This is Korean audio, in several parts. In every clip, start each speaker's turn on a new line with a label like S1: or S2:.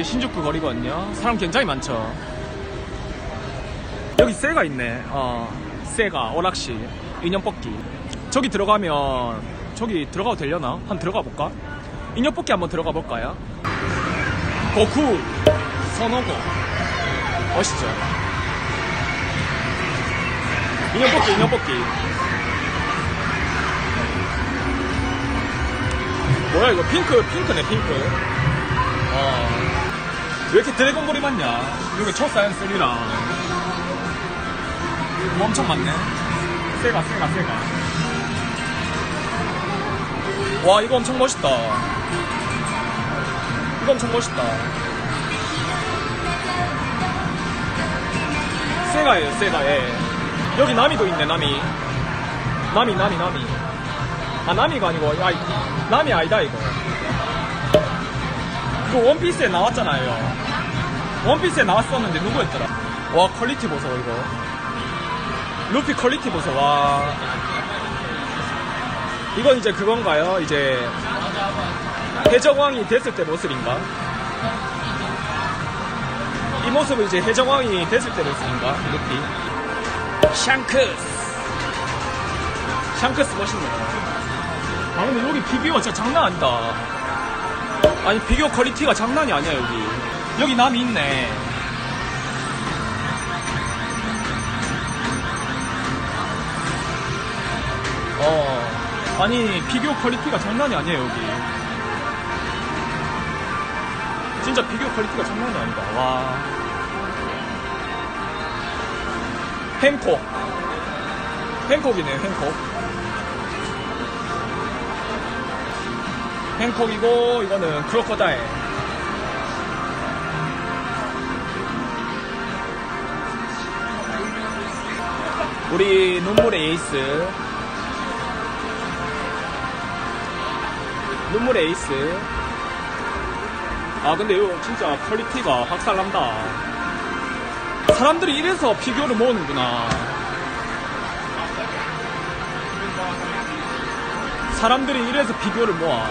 S1: 이제 신주쿠 거리거든요. 사람 굉장히 많죠. 여기 새가 있네. 어, 새가 오락실 인형 뽑기. 저기 들어가면 저기 들어가도 되려나? 한번 들어가 볼까? 인형 뽑기 한번 들어가 볼까요? 고쿠 선호고 멋있죠. 인형 뽑기 인형 뽑기. 뭐야 이거 핑크 핑크네 핑크. 어. 왜 이렇게 드래곤볼이 많냐? 여기 초사연 3랑 뭐 엄청 많네. 세가, 세가, 세가. 와, 이거 엄청 멋있다. 이거 엄청 멋있다. 세가예요, 세가, 예. 여기 나미도 있네, 나미. 나미, 나미, 나미. 아, 나미가 아니고, 아, 나미 아니다, 이거. 그 원피스에 나왔잖아요. 원피스에 나왔었는데 누구였더라? 와 퀄리티 보소 이거. 루피 퀄리티 보소 와. 이건 이제 그건가요? 이제 해적왕이 됐을 때 모습인가? 이 모습은 이제 해적왕이 됐을 때 모습인가? 루피. 샹크스. 샹크스 멋있네. 아 근데 여기 비비오 진짜 장난 아니다. 아니 비교 퀄리티가 장난이 아니야 여기 여기 남이 있네. 어 아니 비교 퀄리티가 장난이 아니에요 여기. 진짜 비교 퀄리티가 장난이 아니다. 와. 행콕 행콕이네요 행콕. 행콕이고 이거는 크로커다일 우리 눈물의 에이스. 눈물의 에이스. 아 근데 이거 진짜 퀄리티가 박살난다. 사람들이 이래서 피규어를 모으는구나. 사람들이 이래서 피규어를 모아.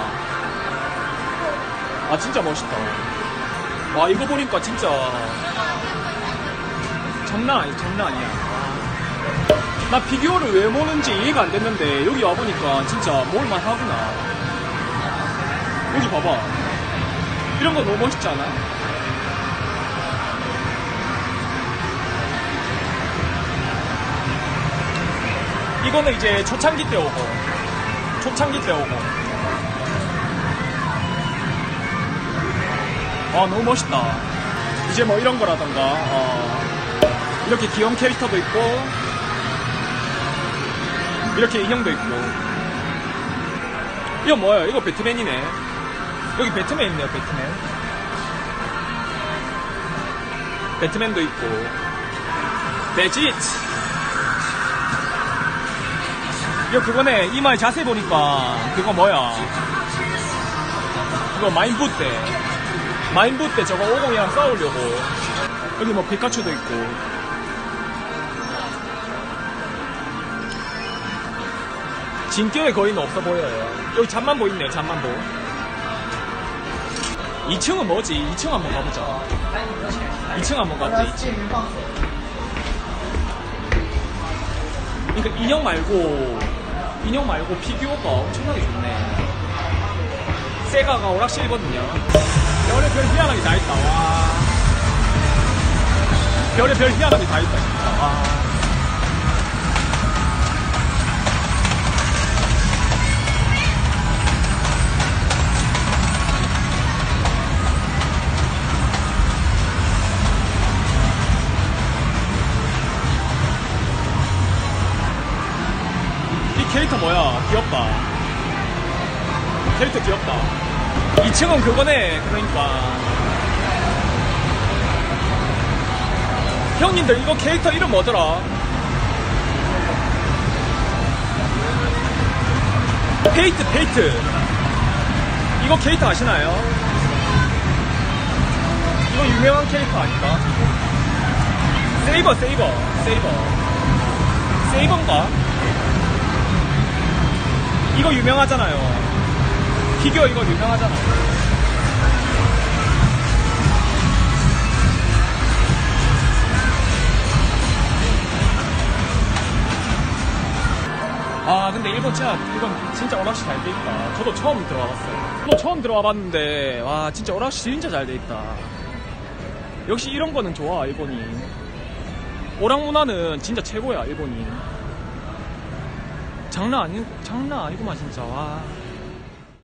S1: 아 진짜 멋있다. 와 이거 보니까 진짜 장난 아니 장난 아니야 나 피규어를 왜 모는지 이해가 안 됐는데 여기 와보니까 진짜 모을만 하구나. 여기 봐봐. 이런 거 너무 멋있지 않아? 이거는 이제 초창기 때 오고 초창기 때 오고. 아 너무 멋있다. 이제 뭐 이런 거라던가 어, 이렇게 귀여운 캐릭터도 있고 이렇게 인형도 있고. 이거 뭐야 이거 배트맨이네. 여기 배트맨 있네요 배트맨. 배트맨도 있고. 베지트 이거 그거네. 이마에 자세히 보니까 그거 뭐야? 그거 마인부 때 마인부 때 저거 오공이랑 싸우려고. 여기 뭐 피카츄도 있고 진격의 거인은 없어 보여요. 여기 잠만보 있네요 잠만 보. 2층은 뭐지? 2층 한번 가보자. 2층 한번 가보자 2층. 그러니까 인형 말고 인형 말고 피규어가 엄청나게 좋네. 세가가 오락실이거든요. 별의별 희한하게 다 있다. 와. 별의별 희한하게 다 있다 진짜. 와 뭐야? 귀엽다. 캐릭터 귀엽다. 2층은 그거네 그러니까. 형님들 이거 캐릭터 이름 뭐더라? 페이트 페이트. 이거 캐릭터 아시나요? 이거 유명한 캐릭터 아닌가? 세이버 세이버 세이버. 세이버인가? 이거 유명하잖아요. 피규어 이거 유명하잖아요. 아 근데 일본 진짜 이건 진짜 오락실 잘 돼 있다. 저도 처음 들어와 봤어요. 저도 뭐 처음 들어와 봤는데 와 진짜 오락실 진짜 잘 돼 있다. 역시 이런 거는 좋아 일본이. 오락 문화는 진짜 최고야 일본이. 장난 아니 장난 아니구만 진짜. 와.